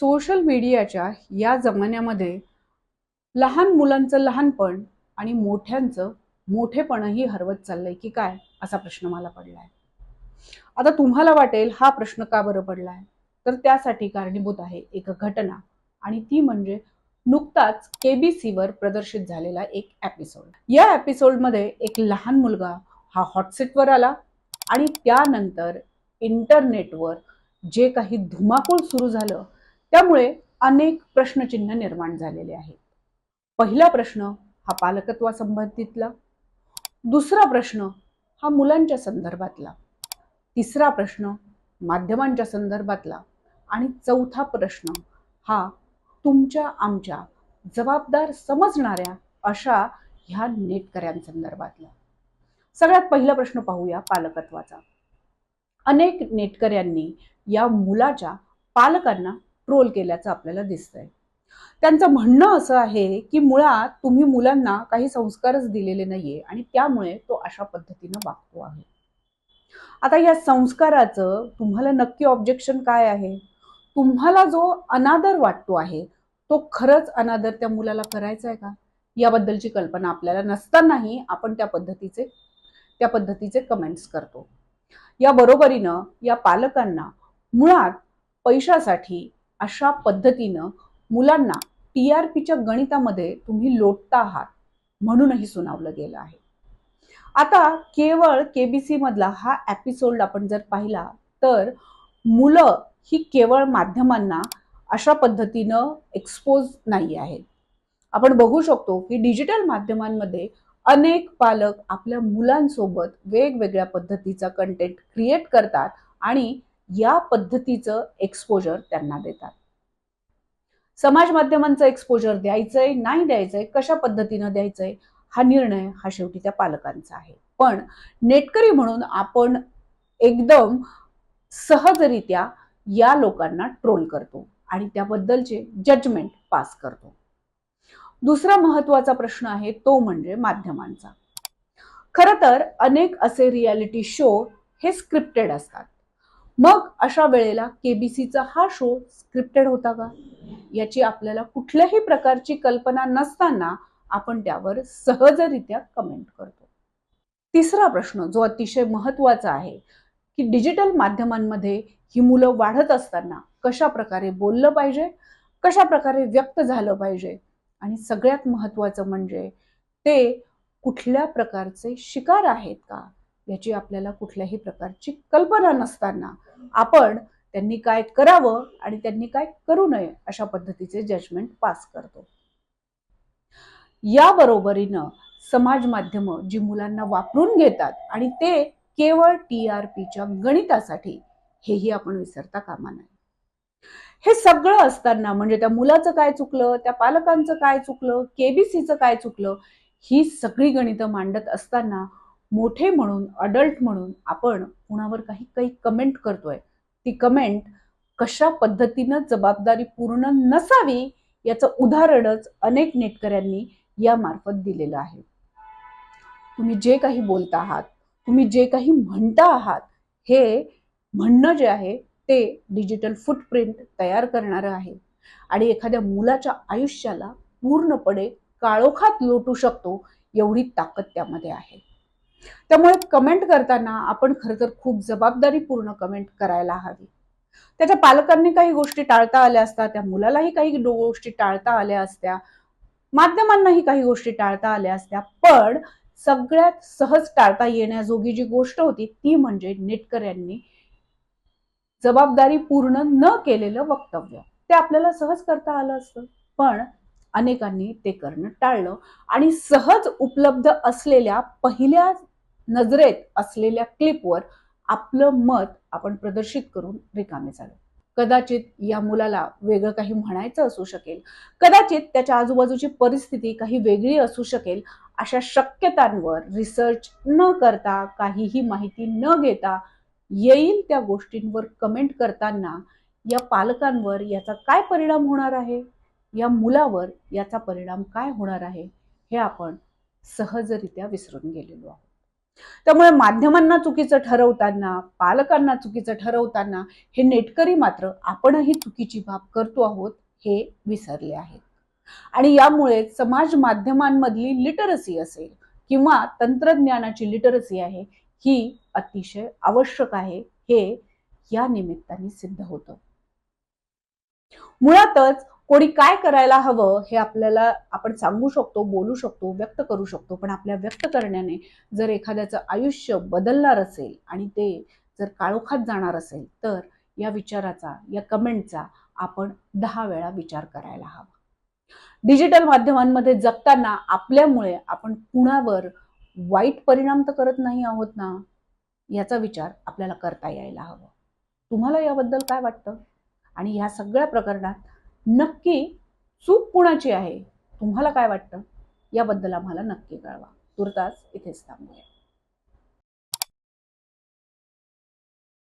Social मीडियाच्या या जमान्यामध्ये लहान मुलांचं लहानपण आणि मोठ्यांचं मोठेपणही हरवत चाललंय की काय असा प्रश्न मला पडलाय. आता तुम्हाला वाटेल हा प्रश्न का बरं पडलाय? तर त्यासाठी कारणीभूत आहे एक घटना आणि ती म्हणजे नुकताच केबीसीवर प्रदर्शित झालेला एक एपिसोड या एपिसोडमध्ये एक लहान मुलगा हा हॉटसेटवर आला आणि त्यानंतर इंटरनेटवर जे काही धुमाकूळ सुरू झालं त्यामुळे अनेक प्रश्नचिन्ह निर्माण झालेले आहेत. पहिला प्रश्न हा पालकत्वासंबंधितला. दुसरा प्रश्न हा मुलांच्या संदर्भातला. तिसरा प्रश्न माध्यमांच्या संदर्भातला. आणि चौथा प्रश्न हा तुमच्या आमच्या जबाबदार समजणाऱ्या अशा ह्या नेटकऱ्यांसंदर्भातला. सगळ्यात पहिला प्रश्न पाहूया पालकत्वाचा. अनेक नेटकऱ्यांनी या मुलाच्या पालकांना ट्रोल केल्याचं आपल्याला दिसतंय. त्यांचं म्हणणं असं आहे की मुळात तुम्ही मुलांना काही संस्कारच दिलेले नाहीये आणि त्यामुळे तो अशा पद्धतीनं वागतो आहे. आता या संस्काराचं तुम्हाला नक्की ऑब्जेक्शन काय आहे? तुम्हाला जो अनादर वाटतो आहे तो खरंच अनादर त्या मुलाला करायचा आहे का? याबद्दलची कल्पना आपल्याला नसतानाही आपण त्या पद्धतीचे त्या पद्धतीचे कमेंट्स करतो. या बरोबरीनं या पालकांना मुळात पैशासाठी अशा पद्धतीनं मुलांना टी आर पीच्या गणितामध्ये तुम्ही लोटता आहात म्हणूनही सुनावलं गेलं आहे. आता केवळ केबीसी मधला हा एपिसोड आपण जर पाहिला तर मुलं ही केवळ माध्यमांना अशा पद्धतीनं एक्सपोज नाही आहेत. आपण बघू शकतो की डिजिटल माध्यमांमध्ये अनेक पालक आपल्या मुलांसोबत वेगवेगळ्या पद्धतीचा कंटेंट क्रिएट करतात आणि या पद्धतीचं एक्सपोजर त्यांना देतात. समाज माध्यमांचं एक्सपोजर द्यायचंय नाही द्यायचंय कशा पद्धतीनं द्यायचंय हा निर्णय हा शेवटी त्या पालकांचा आहे. पण नेटकरी म्हणून आपण एकदम सहजरित्या या लोकांना ट्रोल करतो आणि त्याबद्दलचे जजमेंट पास करतो. दुसरा महत्त्वाचा प्रश्न आहे तो म्हणजे माध्यमांचा. खर तर अनेक असे रियालिटी शो हे स्क्रिप्टेड असतात. मग अशा वेळेला केबीसीचा हा शो स्क्रिप्टेड होता का? याची आपल्याला कुठल्याही प्रकारची कल्पना नसताना आपण त्यावर सहजरित्या कमेंट करतो. तिसरा प्रश्न जो अतिशय महत्त्वाचा आहे की डिजिटल माध्यमांमध्ये ही मुलं वाढत असताना कशा प्रकारे बोललं पाहिजे कशा प्रकारे व्यक्त झालं पाहिजे आणि सगळ्यात महत्त्वाचं म्हणजे ते कुठल्या प्रकारचे शिकार आहेत का? याची आपल्याला कुठल्याही प्रकारची कल्पना नसताना आपण त्यांनी काय करावं आणि त्यांनी काय करू नये अशा पद्धतीचे जजमेंट पास करतो. या बरोबरीनं समाज माध्यम जी मुलांना वापरून घेतात आणि ते केवळ टी आर पीच्या गणितासाठी हेही आपण विसरता कामा नये. हे सगळं असताना म्हणजे त्या मुलाचं काय चुकलं त्या पालकांचं काय चुकलं केबीसीचं काय चुकलं ही सगळी गणितं मांडत असताना मोठे म्हणून अडल्ट म्हणून आपण कुणावर काही काही कमेंट करतोय. ती कमेंट कशा पद्धतीनं जबाबदारी पूर्ण नसावी याचं उदाहरणच अनेक नेटकऱ्यांनी या मार्फत दिलेलं आहे. तुम्ही जे काही बोलता आहात तुम्ही जे काही म्हणता आहात हे म्हणणं जे आहे ते डिजिटल फुटप्रिंट तयार करणारं आहे. आणि एखाद्या मुलाच्या आयुष्याला पूर्णपणे काळोखात लोटू शकतो एवढी ताकद त्यामध्ये आहे. त्यामुळे कमेंट करताना आपण खरं तर खूप जबाबदारीपूर्ण कमेंट करायला हवी. त्याच्या पालकांनी काही गोष्टी टाळता आल्या असतात त्या मुलालाही काही गोष्टी टाळता आल्या असत्या माध्यमांनाही काही गोष्टी टाळता आल्या असत्या पण सगळ्यात सहज टाळता येण्याजोगी जी गोष्ट होती ती म्हणजे नेटकऱ्यांनी जबाबदारी पूर्ण न केलेलं वक्तव्य. ते आपल्याला सहज करता आलं असतं. पण अनेकांनी ते करणं टाळलं. आणि सहज उपलब्ध असलेल्या पहिल्या नजरेत असलेल्या क्लिपवर आपलं मत आपण प्रदर्शित करून रिकामे झालो. कदाचित या मुलाला वेगळं काही म्हणायचं असू शकेल. कदाचित त्याच्या आजूबाजूची परिस्थिती काही वेगळी असू शकेल. अशा शक्यतांवर रिसर्च न करता काहीही माहिती न घेता येईल त्या गोष्टींवर कमेंट करताना या पालकांवर याचा काय परिणाम होणार आहे? या मुलावर याचा परिणाम काय होणार आहे हे आपण सहजरित्या विसरून गेलेलो आहोत. त्यामुळे माध्यमांना चुकीचं ठरवताना पालकांना चुकीचं ठरवताना हे नेटकरी मात्र आपणही चुकीची बाब करतो आहोत हे विसरले आहेत. आणि यामुळे समाज माध्यमांमधली लिटरसी असेल किंवा तंत्रज्ञानाची लिटरसी आहे ही अतिशय आवश्यक आहे हे या निमित्ताने सिद्ध होतं. मुळातच कोणी काय करायला हवं हे आपल्याला आपण सांगू शकतो बोलू शकतो व्यक्त करू शकतो. पण आपल्या व्यक्त करण्याने जर एखाद्याचं आयुष्य बदलणार असेल आणि ते जर काळोखात जाणार असेल तर या विचाराचा या कमेंटचा आपण दहा वेळा विचार करायला हवा. डिजिटल माध्यमांमध्ये जगताना आपल्यामुळे आपण कुणावर वाईट परिणाम तर करत नाही आहोत ना? याचा विचार आपल्याला करता यायला हवा. तुम्हाला याबद्दल काय वाटतं? आणि ह्या सगळ्या प्रकरणात नक्की चूक कुणाची आहे? तुम्हाला काय वाटतं? याबद्दल आम्हाला नक्की कळवा. तुर्तास इथेच थांबूया.